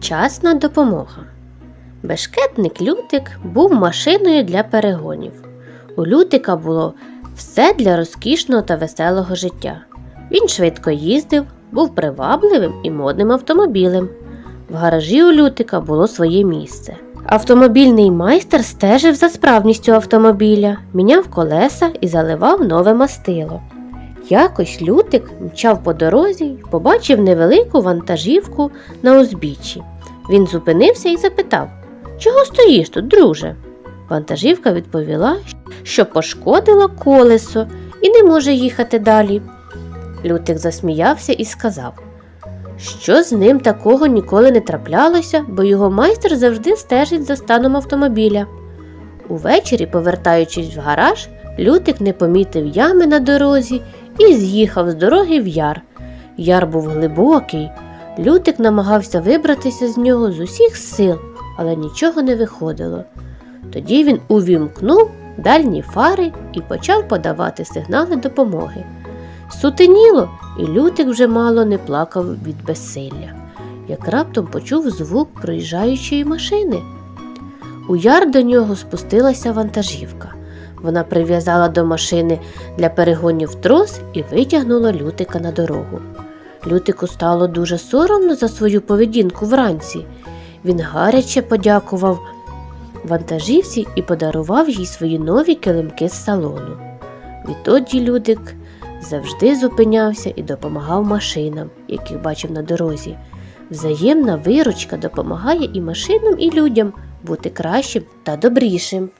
Вчасна допомога. Бешкетник Лютик був машиною для перегонів. У Лютика було все для розкішного та веселого життя. Він швидко їздив, був привабливим і модним автомобілем. В гаражі у Лютика було своє місце. Автомобільний майстер стежив за справністю автомобіля, міняв колеса і заливав нове мастило. Якось Лютик мчав по дорозі й побачив невелику вантажівку на узбіччі. Він зупинився і запитав Чого стоїш тут, друже? Вантажівка відповіла, що пошкодила колесо і не може їхати далі. Лютик засміявся і сказав, що з ним такого ніколи не траплялося, бо його майстер завжди стежить за станом автомобіля. Увечері, повертаючись в гараж, Лютик не помітив ями на дорозі і з'їхав з дороги в яр. Яр був глибокий. Лютик намагався вибратися з нього з усіх сил, але нічого не виходило. Тоді він увімкнув дальні фари і почав подавати сигнали допомоги. Сутеніло, і Лютик вже мало не плакав від безсилля, як раптом почув звук проїжджаючої машини. У яр до нього спустилася вантажівка. Вона прив'язала до машини для перегонів трос і витягнула Лютика на дорогу. Лютику стало дуже соромно за свою поведінку вранці. Він гаряче подякував вантажівці і подарував їй свої нові килимки з салону. Відтоді Людик завжди зупинявся і допомагав машинам, яких бачив на дорозі. Взаємна виручка допомагає і машинам, і людям бути кращим та добрішим.